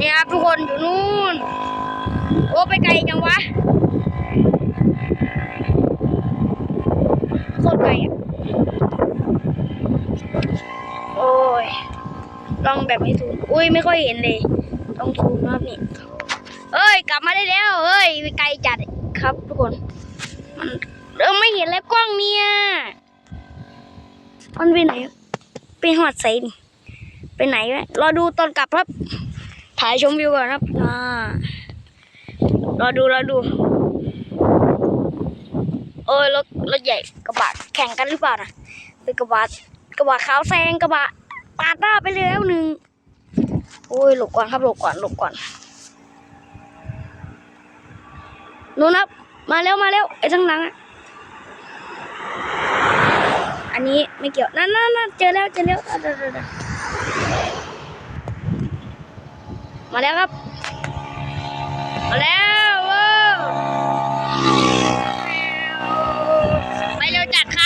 นี่ครับทุกคนอยู่นู่น โอ้ไปไกลจังวะโคตรไกลอะ โอ้ย ลองแบบไม่ซูมอุ้ยไม่ค่อยเห็นเลย ต้องซูมนรับนี่เอ้ย กลับมาได้แล้วเอ้ยไปไกลจัดครับทุกคน มันเออไม่เห็นแล้วกล้องเนี่ยมันไปไหน ไปหอดใส่นี่ไปไหนวะรอดูตอนกลับครับ ถ่ายชมวิวก่อนครับอ่ารอดูรอดูเอ้ยรถรถใหญ่กระบะแข่งกันหรือเปล่านะเป็นกระบะกระบะขาวแซงกระบะปาดหน้าไปแล้วหนึ่งโอ้ยหลบก่อนครับหลบก่อนหลบก่อนนู่นครับมาแล้วมาแล้วไอ้ทั้งหลังอะอันนี้ไม่เกี่ยวนั่นนั่นนั่นเจอแล้วเจอแล้วเดี๋ยวเดี๋ยว มาแล้วครับ มาแล้วไปเร็วจัดค่ะ